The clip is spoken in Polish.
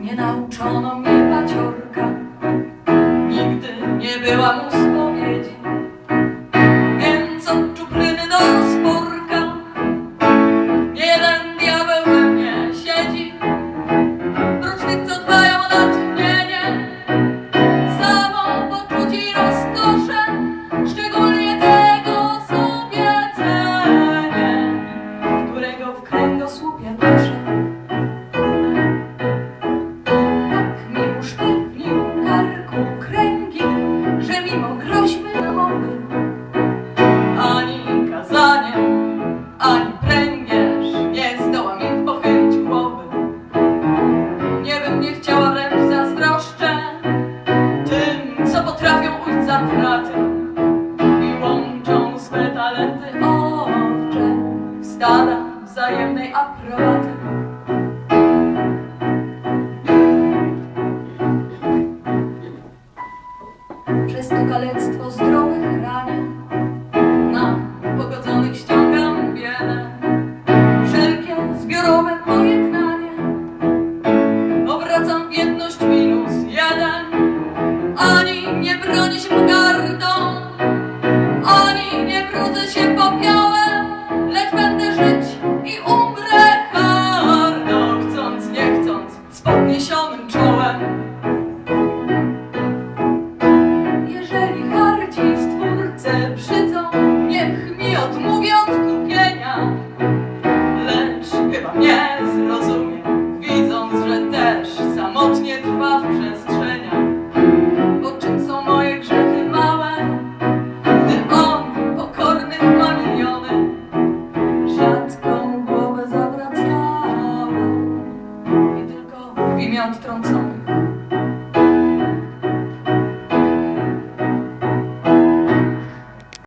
Nie nauczono mnie paciorka, nigdy nie byłam usłyszana. gada wzajemnej aprobaty. Przez to kalectwo zdrowych ranień mnie zrozumie, widząc, że też samotnie trwa w przestrzeniach. Bo czym są moje grzechy małe, gdy on pokorny ma miliony? Rzadką głowę zawracałem i tylko w imię.